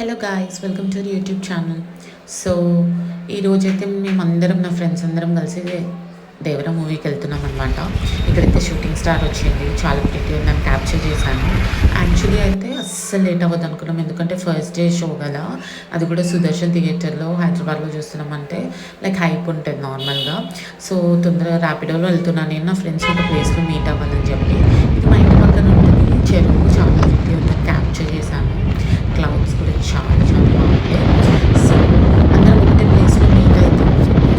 Hello guys welcome to YouTube channel so ఈరోజైతే మేము అందరం నా ఫ్రెండ్స్ అందరం కలిసి దేవర మూవీకి వెళ్తున్నాం అనమాట ఇక్కడైతే షూటింగ్ స్టార్ వచ్చింది. చాలా ప్రిటీ దాన్ని క్యాప్చర్ చేశాను. యాక్చువల్లీ అయితే అస్సలు లేట్ అవ్వదు అనుకున్నాం. ఎందుకంటే ఫస్ట్ డే షో కదా. అది కూడా సుదర్శన్ థియేటర్లో హైదరాబాద్లో చూస్తున్నామంటే లైక్ హైప్ ఉంటుంది నార్మల్గా సో తొందరగా ర్యాపిడోలో వెళ్తున్నాను నేను. నా ఫ్రెండ్స్ ఒక ప్లేస్లో మీట్ అవ్వాలని చెప్పి. ఇది మా ఇంటి పక్కన ఉంటుంది. చెరువు చాలా ప్రిటీ ఉందని క్యాప్చర్ చేశాను క్లౌడ్స్ కూడా చాలా చాలా బాగుంటాయి సో అందరం ఒకటే ప్లేస్లో మీట్ అవుతాం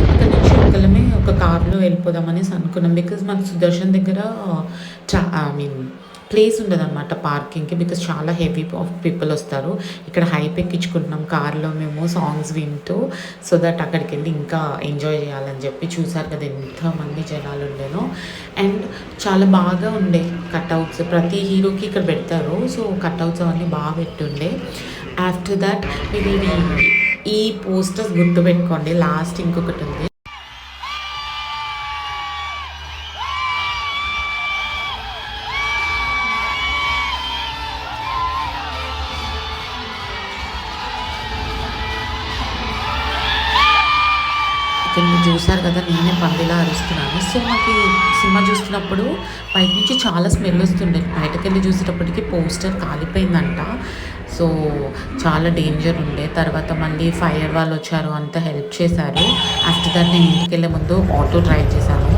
ఇక్కడ నుంచి ఒకళ్ళమే ఒక కార్లో వెళ్ళిపోదాం అనేసి అనుకున్నాం. బికాజ్ మాకు సుదర్శన్ దగ్గర చా ఐ మీన్ ప్లేస్ ఉండదు అనమాట పార్కింగ్కి బికాస్ చాలా హెవీ ఆఫ్ పీపుల్ వస్తారు. ఇక్కడ హైప్ ఎక్కించుకుంటున్నాం. కార్లో మేము సాంగ్స్ వింటూ సో దట్ అక్కడికి వెళ్ళి ఇంకా ఎంజాయ్ చేయాలని చెప్పి చూసారు కదా ఎంతమంది జనాలు ఉండేనో. అండ్ చాలా బాగా ఉండే కట్అవుట్స్ ప్రతి హీరోకి ఇక్కడ పెడతారు. సో కట్అవుట్స్ అవన్నీ బాగా పెట్టుండే. ఆఫ్టర్ దట్ ఇది ఈ పోస్టర్స్ గుర్తుపెట్టుకోండి. లాస్ట్ ఇంకొకటి ఉంది. మీరు చూసారు కదా నేనే పందిలా అరుస్తున్నాను. సో మాకు సినిమా చూస్తున్నప్పుడు బయట నుంచి చాలా స్మెల్ వస్తుండే. బయటకు వెళ్ళి చూసేటప్పటికి పోస్టర్ కాలిపోయిందంట. సో చాలా డేంజర్ ఉండే. తర్వాత మళ్ళీ ఫైర్ వాళ్ళు వచ్చారు అంతా హెల్ప్ చేశారు. ఆఫ్టర్ దాట్ నేను ఇంటికి వెళ్ళే ముందు ఆటో డ్రైవ్ చేశాను.